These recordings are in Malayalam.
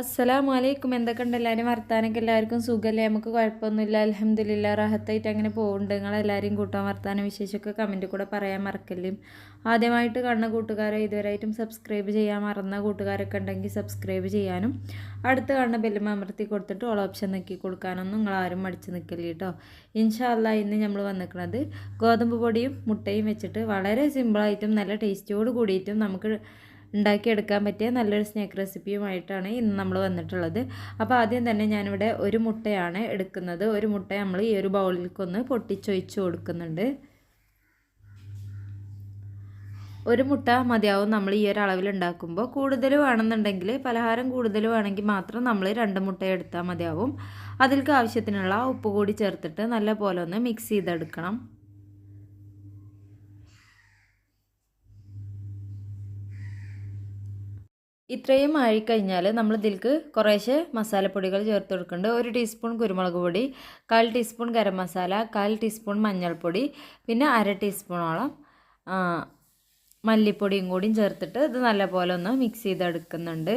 അസ്സലാമു അലൈക്കും എന്തൊക്കെയുണ്ട്? എല്ലാവരും വർത്താനൊക്കെ എല്ലാവർക്കും സുഖമല്ലേ? നമുക്ക് കുഴപ്പമൊന്നുമില്ല. അലഹമ്മദില്ല റാഹത്തായിട്ട് അങ്ങനെ പോകുന്നുണ്ട്. നിങ്ങളെല്ലാവരും കൂട്ടാൻ വർത്താനം വിശേഷമൊക്കെ കമന്റ് കൂടെ പറയാൻ മറക്കല്ലേ? ആദ്യമായിട്ട് കാണുന്ന കൂട്ടുകാരെ ഇതുവരെയായിട്ടും സബ്സ്ക്രൈബ് ചെയ്യാൻ മറന്ന കൂട്ടുകാരൊക്കെ ഉണ്ടെങ്കിൽ സബ്സ്ക്രൈബ് ചെയ്യാനും അടുത്ത് കാണുന്ന ബെല്ലും അമർത്തി കൊടുത്തിട്ട് ഓൾ ഓപ്ഷൻ നോക്കി കൊടുക്കാനൊന്നും നിങ്ങൾ ആരും മടിച്ച് നിൽക്കില്ല കേട്ടോ ഇൻഷാല്ല ഇന്ന് നമ്മൾ വന്നിരിക്കുന്നത് ഗോതമ്പ് പൊടിയും മുട്ടയും വെച്ചിട്ട് വളരെ സിമ്പിളായിട്ടും നല്ല ടേസ്റ്റോട് കൂടിയിട്ടും നമുക്ക് ഉണ്ടാക്കിയെടുക്കാൻ പറ്റിയ നല്ലൊരു സ്നാക്ക് റെസിപ്പിയുമായിട്ടാണ് ഇന്ന് നമ്മൾ വന്നിട്ടുള്ളത്. അപ്പോൾ ആദ്യം തന്നെ ഞാനിവിടെ ഒരു മുട്ടയാണ് എടുക്കുന്നത്. ഒരു മുട്ട നമ്മൾ ഈ ഒരു ബൗളിലേക്കൊന്ന് പൊട്ടിച്ചൊഴിച്ച് കൊടുക്കുന്നുണ്ട്. ഒരു മുട്ട മതിയാവും നമ്മൾ ഈ ഒരു അളവിൽ ഉണ്ടാക്കുമ്പോൾ. കൂടുതൽ വേണമെന്നുണ്ടെങ്കിൽ പലഹാരം കൂടുതൽ വേണമെങ്കിൽ മാത്രം നമ്മൾ രണ്ട് മുട്ട എടുത്താൽ മതിയാവും. അതിലേക്ക് ആവശ്യത്തിനുള്ള ഉപ്പ് കൂടി ചേർത്തിട്ട് നല്ല പോലെ ഒന്ന് മിക്സ് ചെയ്തെടുക്കണം. ഇത്രയും ആയിക്കഴിഞ്ഞാൽ നമ്മൾ ഇതിലേക്ക് കുറേശ്ശെ മസാലപ്പൊടികൾ ചേർത്ത് കൊടുക്കുന്നുണ്ട് ഒരു ടീസ്പൂൺ കുരുമുളക് പൊടി കാൽ ടീസ്പൂൺ ഗരം മസാല കാൽ ടീസ്പൂൺ മഞ്ഞൾപ്പൊടി പിന്നെ അര ടീസ്പൂണോളം മല്ലിപ്പൊടിയും കൂടിയും ചേർത്തിട്ട് ഇത് നല്ലപോലെ ഒന്ന് മിക്സ് ചെയ്തെടുക്കുന്നുണ്ട്.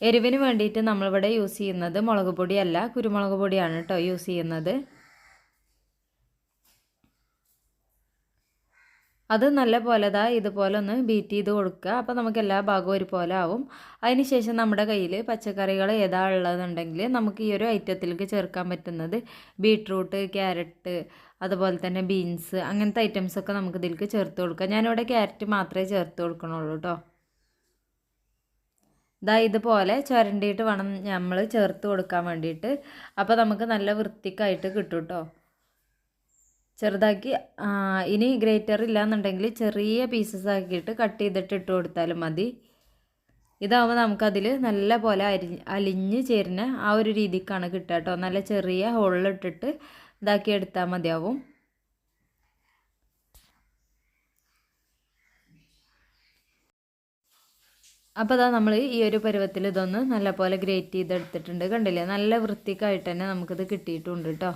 എരിവിന് വേണ്ടിയിട്ട് നമ്മളിവിടെ യൂസ് ചെയ്യുന്നത് മുളക് പൊടിയല്ല കുരുമുളക് പൊടിയാണ് കേട്ടോ യൂസ് ചെയ്യുന്നത്. അത് നല്ല പോലെ ദാ ഇതുപോലെ ഒന്ന് ബീറ്റ് ചെയ്ത് കൊടുക്കുക. അപ്പോൾ നമുക്ക് എല്ലാ ഭാഗവും ഒരുപോലെ ആവും. അതിനുശേഷം നമ്മുടെ കയ്യിൽ പച്ചക്കറികൾ ഏതാ ഉള്ളതെന്നുണ്ടെങ്കിൽ നമുക്ക് ഈ ഒരു ഐറ്റത്തിലേക്ക് ചേർക്കാൻ പറ്റുന്നത് ബീട്രൂട്ട് ക്യാരറ്റ് അതുപോലെ തന്നെ ബീൻസ് അങ്ങനത്തെ ഐറ്റംസൊക്കെ നമുക്ക് ഇതിലേക്ക് ചേർത്ത് കൊടുക്കാം. ഞാനിവിടെ ക്യാരറ്റ് മാത്രമേ ചേർത്ത് കൊടുക്കണുള്ളൂ കേട്ടോ ഇതാ ഇതുപോലെ ചുരണ്ടിയിട്ട് വേണം നമ്മൾ ചേർത്ത് കൊടുക്കാൻ വേണ്ടിയിട്ട്. അപ്പോൾ നമുക്ക് നല്ല വൃത്തിക്കായിട്ട് കിട്ടും കേട്ടോ ചെറുതാക്കി ഇനി ഗ്രേറ്റർ ഇല്ലാന്നുണ്ടെങ്കിൽ ചെറിയ പീസസ് ആക്കിയിട്ട് കട്ട് ചെയ്തിട്ട് ഇട്ട് കൊടുത്താലും മതി. ഇതാവുമ്പോൾ നമുക്കതിൽ നല്ല പോലെ അരി അലിഞ്ഞ് ചേരുന്ന ആ ഒരു രീതിക്കാണ് കിട്ടുക കേട്ടോ. നല്ല ചെറിയ ഹോളിലിട്ടിട്ട് ഇതാക്കി എടുത്താൽ മതിയാവും. അപ്പോൾ അതാ നമ്മൾ ഈ ഒരു പരുവത്തിൽ ഇതൊന്ന് നല്ല പോലെ ഗ്രേറ്റ് ചെയ്തെടുത്തിട്ടുണ്ട്. കണ്ടില്ലേ? നല്ല വൃത്തിക്കായിട്ട് തന്നെ നമുക്കിത് കിട്ടിയിട്ടുണ്ട് കേട്ടോ.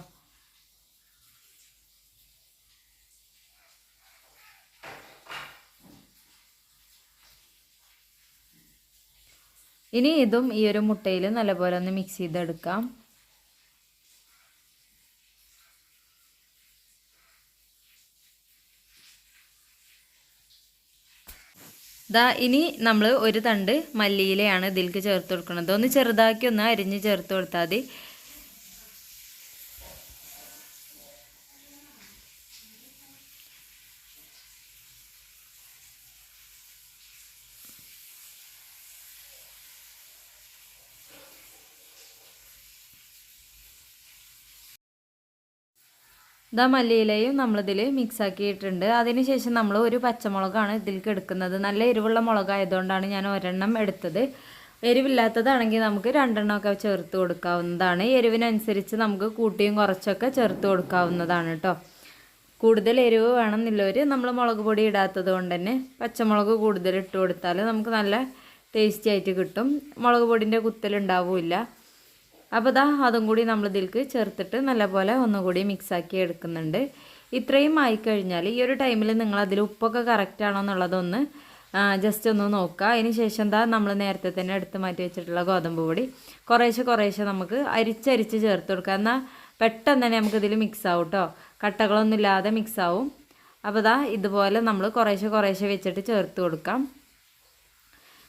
ഇനി ഇതും ഈ ഒരു മുട്ടയിൽ നല്ലപോലെ ഒന്ന് മിക്സ് ചെയ്തെടുക്കാം. ദാ ഇനി നമ്മൾ ഒരു തണ്ട് മല്ലിയിലയാണ് ഇതിലേക്ക് ചേർത്ത് കൊടുക്കുന്നത്. ഒന്ന് ചെറുതാക്കി ഒന്ന് അരിഞ്ഞ് ചേർത്ത് കൊടുത്താൽ മതി. ഇതാ മല്ലിയിലയും നമ്മളിതിൽ മിക്സ് ആക്കിയിട്ടുണ്ട്. അതിനുശേഷം നമ്മൾ ഒരു പച്ചമുളകാണ് ഇതിലേക്ക് എടുക്കുന്നത്. നല്ല എരിവുള്ള മുളകായതുകൊണ്ടാണ് ഞാൻ ഒരെണ്ണം എടുത്തത്. എരിവില്ലാത്തതാണെങ്കിൽ നമുക്ക് രണ്ടെണ്ണമൊക്കെ ചേർത്ത് കൊടുക്കാവുന്നതാണ്. എരിവിനനുസരിച്ച് നമുക്ക് കൂട്ടിയും കുറച്ചൊക്കെ ചേർത്ത് കൊടുക്കാവുന്നതാണ് കേട്ടോ കൂടുതൽ എരിവ് വേണമെന്നില്ലവർ നമ്മൾ മുളക് പൊടി ഇടാത്തത് കൊണ്ട് തന്നെ പച്ചമുളക് കൂടുതൽ ഇട്ട് കൊടുത്താൽ നമുക്ക് നല്ല ടേസ്റ്റി ആയിട്ട് കിട്ടും. മുളക് പൊടിന്റെ കുത്തലുണ്ടാവില്ല. അപ്പോൾ ദാ അതും കൂടി നമ്മൾ ഇതിലേക്ക് ചേർത്തിട്ട് നല്ലപോലെ ഒന്നുകൂടി മിക്സാക്കി എടുക്കുന്നുണ്ട്. ഇത്രയും ആയിക്കഴിഞ്ഞാൽ ഈ ഒരു ടൈമിൽ നിങ്ങൾ അതിൽ ഉപ്പൊക്കെ കറക്റ്റ് ആണോ എന്നുള്ളതൊന്ന് ജസ്റ്റ് ഒന്ന് നോക്കുക. അതിന് ശേഷം എന്താ നമ്മൾ നേരത്തെ തന്നെ എടുത്ത് മാറ്റി വെച്ചിട്ടുള്ള ഗോതമ്പ് പൊടി. കുറേശ്ശെ കുറേശ്ശെ നമുക്ക് അരിച്ചരിച്ച് ചേർത്ത് കൊടുക്കുക. എന്നാൽ പെട്ടെന്ന് തന്നെ നമുക്കിതിൽ മിക്സ് ആവും കേട്ടോ കട്ടകളൊന്നും ഇല്ലാതെ മിക്സ് ആവും. അപ്പോൾ ദാ ഇതുപോലെ നമ്മൾ കുറേശ്ശെ കുറേശ്ശെ വെച്ചിട്ട് ചേർത്ത് കൊടുക്കാം.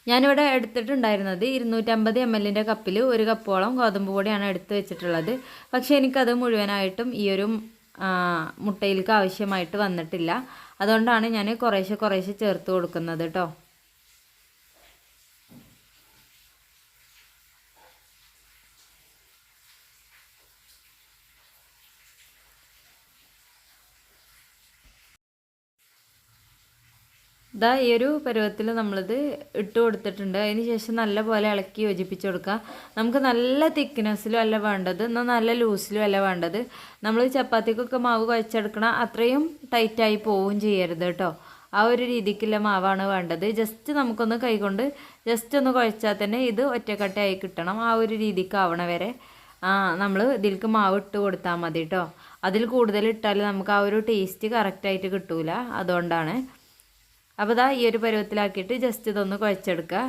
ഞാനിവിടെ എടുത്തിട്ടുണ്ടായിരുന്നത് ഇരുന്നൂറ്റമ്പത് എം എല്ലിന്റെ കപ്പിൽ ഒരു കപ്പോളം ഗോതമ്പ് പൊടിയാണ് എടുത്ത് വെച്ചിട്ടുള്ളത്. പക്ഷേ എനിക്കത് മുഴുവനായിട്ടും ഈ ഒരു മുട്ടയിലേക്ക് ആവശ്യമായിട്ട് വന്നിട്ടില്ല. അതുകൊണ്ടാണ് ഞാൻ കുറേശ്ശെ കുറേശ്ശെ ചേർത്ത് കൊടുക്കുന്നത് കേട്ടോ ഇതാ ഈ ഒരു പരുവത്തിൽ നമ്മളിത് ഇട്ട് കൊടുത്തിട്ടുണ്ട്. അതിന് ശേഷം നല്ല പോലെ ഇളക്കി യോജിപ്പിച്ച് കൊടുക്കുക. നമുക്ക് നല്ല തിക്നെസ്സിലും അല്ല വേണ്ടത്. എന്നാൽ നല്ല ലൂസിലും അല്ല വേണ്ടത്. നമ്മൾ ചപ്പാത്തിക്കൊക്കെ മാവ് കുഴച്ചെടുക്കണ അത്രയും ടൈറ്റായി പോവുകയും ചെയ്യരുത് കേട്ടോ. ആ ഒരു രീതിക്കുള്ള മാവാണ് വേണ്ടത്. ജസ്റ്റ് നമുക്കൊന്ന് കൈകൊണ്ട് ജസ്റ്റ് ഒന്ന് കുഴച്ചാൽ തന്നെ ഇത് ഒറ്റക്കട്ടയായി കിട്ടണം. ആ ഒരു രീതിക്ക് ആവണ വരെ. ആ നമ്മൾ ഇതിലേക്ക് മാവ് ഇട്ട് കൊടുത്താൽ മതി കേട്ടോ. അതിൽ കൂടുതൽ ഇട്ടാൽ നമുക്ക് ആ ഒരു ടേസ്റ്റ് കറക്റ്റായിട്ട് കിട്ടൂല. അതുകൊണ്ടാണ്. അപ്പോൾ ഇതാ ഈ ഒരു പരുവത്തിലാക്കിയിട്ട് ജസ്റ്റ് ഇതൊന്ന് കുഴച്ചെടുക്കുക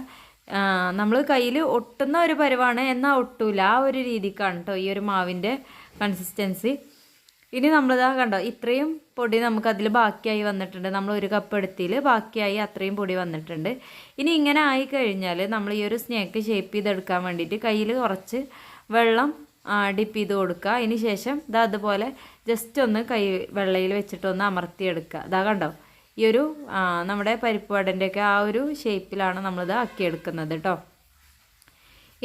നമ്മൾ കയ്യിൽ ഒട്ടുന്ന ഒരു പരുവാണ് എന്നാൽ ഒട്ടൂല. ആ ഒരു രീതിക്കാണ് കേട്ടോ ഈ ഒരു മാവിന്റെ കൺസിസ്റ്റൻസി ഇനി നമ്മളിതാ കണ്ടോ ഇത്രയും പൊടി നമുക്കതിൽ ബാക്കിയായി വന്നിട്ടുണ്ട്. നമ്മൾ ഒരു കപ്പ് എടുത്തിൽ ബാക്കിയായി അത്രയും പൊടി വന്നിട്ടുണ്ട്. ഇനി ഇങ്ങനെ ആയി കഴിഞ്ഞാൽ നമ്മൾ ഈ ഒരു സ്നേക്ക് ഷേപ്പ് ചെയ്തെടുക്കാൻ വേണ്ടിയിട്ട് കയ്യിൽ കുറച്ച് വെള്ളം ഡിപ്പ് ചെയ്ത് കൊടുക്കുക അതിന് ശേഷം ഇതാ അതുപോലെ ജസ്റ്റ് ഒന്ന് കൈ വെള്ളയിൽ വെച്ചിട്ടൊന്ന് അമർത്തിയെടുക്കുക ഇതാ കണ്ടോ? ഈ ഒരു നമ്മുടെ പരിപ്പ് വടന്റെയൊക്കെ ആ ഒരു ഷേപ്പിലാണ് നമ്മളിത് ആക്കിയെടുക്കുന്നത് കേട്ടോ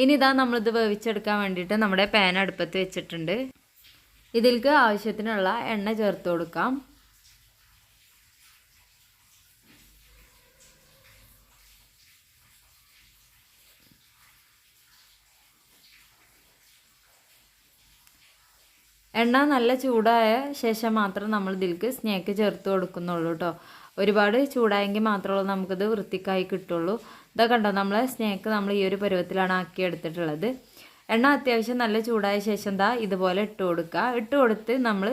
ഇനി ഇതാ നമ്മളിത് വേവിച്ചെടുക്കാൻ വേണ്ടിയിട്ട് നമ്മുടെ പാൻ അടുപ്പത്ത് വെച്ചിട്ടുണ്ട്. ഇതിൽക്ക് ആവശ്യത്തിനുള്ള എണ്ണ ചേർത്ത് കൊടുക്കാം. എണ്ണ നല്ല ചൂടായ ശേഷം മാത്രം നമ്മൾ ഇതിലേക്ക് സ്നേക്ക് ചേർത്ത് കൊടുക്കുന്നുള്ളൂ കേട്ടോ ഒരുപാട് ചൂടായെങ്കിൽ മാത്രമേ നമുക്കിത് വൃത്തിക്കായി കിട്ടുള്ളൂ. ഇതാ കണ്ടോ നമ്മളെ സ്നേക്ക് നമ്മൾ ഈ ഒരു പരുവത്തിലാണ് ആക്കി എടുത്തിട്ടുള്ളത് എണ്ണ അത്യാവശ്യം നല്ല ചൂടായ ശേഷം ദാ ഇതുപോലെ ഇട്ട് കൊടുക്കുക ഇട്ട് കൊടുത്ത് നമ്മൾ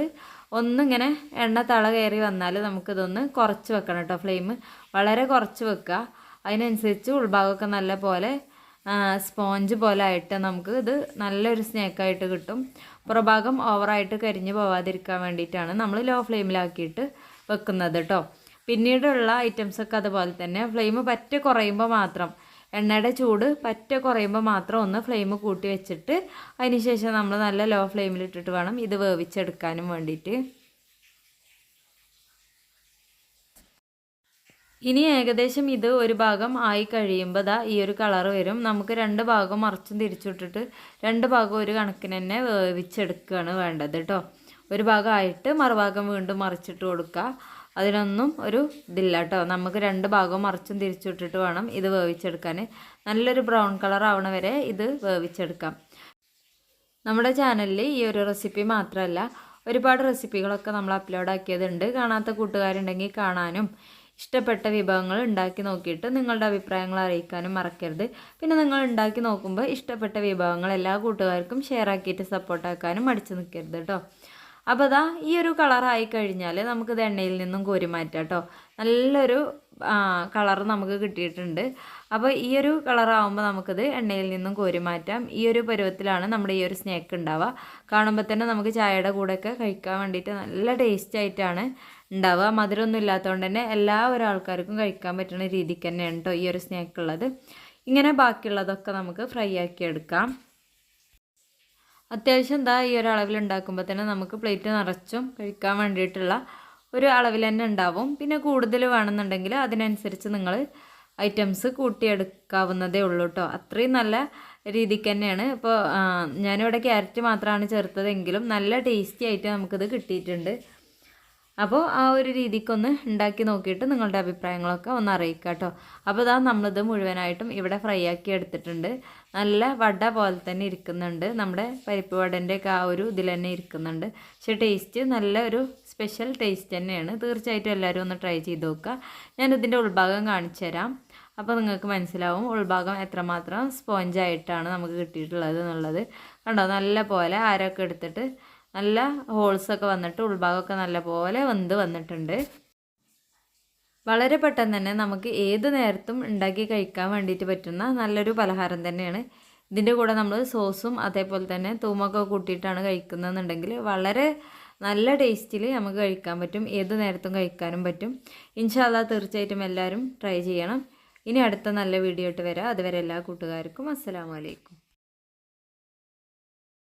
ഒന്നിങ്ങനെ എണ്ണ തള കയറി വന്നാൽ നമുക്കിതൊന്ന് കുറച്ച് വെക്കണം കേട്ടോ ഫ്ലെയിം. വളരെ കുറച്ച് വെക്കുക അതിനനുസരിച്ച് ഉൾഭാഗമൊക്കെ നല്ല പോലെ സ്പോഞ്ച് പോലെ ആയിട്ട് നമുക്ക് ഇത് നല്ലൊരു സ്നേക്കായിട്ട് കിട്ടും. പുറഭാഗം ഓവറായിട്ട് കരിഞ്ഞു പോവാതിരിക്കാൻ വേണ്ടിയിട്ടാണ് നമ്മൾ ലോ ഫ്ലെയിമിലാക്കിയിട്ട് വെക്കുന്നത് കേട്ടോ പിന്നീടുള്ള ഐറ്റംസൊക്കെ അതുപോലെ തന്നെ ഫ്ലെയിം പറ്റ കുറയുമ്പോൾ മാത്രം എണ്ണയുടെ ചൂട് പറ്റ കുറയുമ്പോൾ മാത്രം ഒന്ന് ഫ്ലെയിം കൂട്ടി വെച്ചിട്ട് അതിന് ശേഷം നമ്മൾ നല്ല ലോ ഫ്ലെയിമിലിട്ടിട്ട് വേണം ഇത് വേവിച്ചെടുക്കാനും വേണ്ടിയിട്ട്. ഇനി ഏകദേശം ഇത് ഒരു ഭാഗം ആയി കഴിയുമ്പോൾ ദാ ഈ ഒരു കളർ വരും. നമുക്ക് രണ്ട് ഭാഗം മറച്ചും തിരിച്ചുവിട്ടിട്ട് രണ്ട് ഭാഗം ഒരു കണക്കിന് തന്നെ വേവിച്ചെടുക്കുകയാണ് വേണ്ടത് കേട്ടോ ഒരു ഭാഗം ആയിട്ട് മറുഭാഗം വീണ്ടും മറിച്ചിട്ട് കൊടുക്കുക അതിനൊന്നും ഒരു ഇതില്ല കേട്ടോ നമുക്ക് രണ്ട് ഭാഗം മറിച്ചും തിരിച്ചുവിട്ടിട്ട് വേണം ഇത് വേവിച്ചെടുക്കാൻ നല്ലൊരു ബ്രൗൺ കളർ ആവണ വരെ ഇത് വേവിച്ചെടുക്കാം. നമ്മുടെ ചാനലിൽ ഈ ഒരു റെസിപ്പി മാത്രമല്ല ഒരുപാട് റെസിപ്പികളൊക്കെ നമ്മൾ അപ്ലോഡ് ആക്കിയതുണ്ട്. കാണാത്ത കൂട്ടുകാരുണ്ടെങ്കിൽ കാണാനും. ഇഷ്ടപ്പെട്ട വിഭവങ്ങൾ ഉണ്ടാക്കി നോക്കിയിട്ട് നിങ്ങളുടെ അഭിപ്രായങ്ങൾ അറിയിക്കാനും മറക്കരുത്. പിന്നെ നിങ്ങൾ ഉണ്ടാക്കി നോക്കുമ്പോൾ ഇഷ്ടപ്പെട്ട വിഭവങ്ങൾ എല്ലാ കൂട്ടുകാർക്കും ഷെയർ ആക്കിയിട്ട് സപ്പോർട്ടാക്കാനും മടിച്ചു നിൽക്കരുത് കേട്ടോ അപ്പോൾ അതാ ഈ ഒരു കളറായി കഴിഞ്ഞാൽ നമുക്കിത് എണ്ണയിൽ നിന്നും കോരി മാറ്റാം കേട്ടോ നല്ലൊരു കളർ നമുക്ക് കിട്ടിയിട്ടുണ്ട്. അപ്പോൾ ഈ ഒരു കളറാകുമ്പോൾ നമുക്കിത് എണ്ണയിൽ നിന്നും കോരി മാറ്റാം. ഈ ഒരു പരുവത്തിലാണ് നമ്മുടെ ഈ ഒരു സ്നാക്ക് ഉണ്ടാവുക. കാണുമ്പോൾ തന്നെ നമുക്ക് ചായയുടെ കൂടെയൊക്കെ കഴിക്കാൻ വേണ്ടിയിട്ട് നല്ല ടേസ്റ്റ് ആയിട്ടാണ് ഉണ്ടാവുക. മധുരമൊന്നും ഇല്ലാത്തതുകൊണ്ട് തന്നെ എല്ലാ ഒരാൾക്കാർക്കും കഴിക്കാൻ പറ്റുന്ന രീതിക്ക് തന്നെയാണ് കേട്ടോ ഈ ഒരു സ്നാക്ക് ഉള്ളത്. ഇങ്ങനെ ബാക്കിയുള്ളതൊക്കെ നമുക്ക് ഫ്രൈ ആക്കി എടുക്കാം. അത്യാവശ്യം എന്താ ഈ ഒരു അളവിൽ ഉണ്ടാക്കുമ്പോൾ തന്നെ നമുക്ക് പ്ലേറ്റ് നിറച്ചും കഴിക്കാൻ വേണ്ടിയിട്ടുള്ള ഒരു അളവിൽ തന്നെ ഉണ്ടാവും. പിന്നെ കൂടുതൽ വേണമെന്നുണ്ടെങ്കിൽ അതിനനുസരിച്ച് നിങ്ങൾ ഐറ്റംസ് കൂട്ടിയെടുക്കാവുന്നതേ ഉള്ളൂ കേട്ടോ അത്രയും നല്ല രീതിക്ക് തന്നെയാണ്. ഇപ്പോൾ ഞാനിവിടെ ക്യാരറ്റ് മാത്രമാണ് ചേർത്തതെങ്കിലും നല്ല ടേസ്റ്റി ആയിട്ട് നമുക്കിത് കിട്ടിയിട്ടുണ്ട്. അപ്പോൾ ആ ഒരു രീതിക്കൊന്ന് ഉണ്ടാക്കി നോക്കിയിട്ട് നിങ്ങളുടെ അഭിപ്രായങ്ങളൊക്കെ ഒന്ന് അറിയിക്കുക കേട്ടോ. അപ്പോൾ ഇതാ നമ്മളിത് മുഴുവനായിട്ടും ഇവിടെ ഫ്രൈ ആക്കി എടുത്തിട്ടുണ്ട്. നല്ല വട പോലെ തന്നെ ഇരിക്കുന്നുണ്ട്. നമ്മുടെ പരിപ്പ് വടന്റെയൊക്കെ ആ ഒരു ഇതിൽ തന്നെ ഇരിക്കുന്നുണ്ട്. പക്ഷേ ടേസ്റ്റ് നല്ല ഒരു സ്പെഷ്യൽ ടേസ്റ്റ് തന്നെയാണ്. തീർച്ചയായിട്ടും എല്ലാവരും ഒന്ന് ട്രൈ ചെയ്ത് നോക്കുക. ഞാനിതിന്റെ ഉൾഭാഗം കാണിച്ചു തരാം. അപ്പോൾ നിങ്ങൾക്ക് മനസ്സിലാവും ഉൾഭാഗം എത്രമാത്രം സ്പോഞ്ചായിട്ടാണ് നമുക്ക് കിട്ടിയിട്ടുള്ളത് എന്നുള്ളത്. കണ്ടോ? നല്ല പോലെ ആരൊക്കെ എടുത്തിട്ട് നല്ല ഹോൾസൊക്കെ വന്നിട്ട് ഉൾഭാഗമൊക്കെ നല്ല പോലെ വെന്ത് വന്നിട്ടുണ്ട്. വളരെ പെട്ടെന്ന് തന്നെ നമുക്ക് ഏത് നേരത്തും ഉണ്ടാക്കി കഴിക്കാൻ വേണ്ടിയിട്ട് പറ്റുന്ന നല്ലൊരു പലഹാരം തന്നെയാണ്. ഇതിന്റെ കൂടെ നമ്മൾ സോസും അതേപോലെ തന്നെ തൂമൊക്കെ കൂട്ടിയിട്ടാണ് കഴിക്കുന്നതെന്നുണ്ടെങ്കിൽ വളരെ നല്ല ടേസ്റ്റിൽ നമുക്ക് കഴിക്കാൻ പറ്റും. ഏത് നേരത്തും കഴിക്കാനും പറ്റും. ഇൻഷാല്ല തീർച്ചയായിട്ടും എല്ലാവരും ട്രൈ ചെയ്യണം. ഇനി അടുത്ത നല്ല വീഡിയോ ഇട്ട് വരാം. അതുവരെ എല്ലാ കൂട്ടുകാർക്കും അസ്സലാമലൈക്കും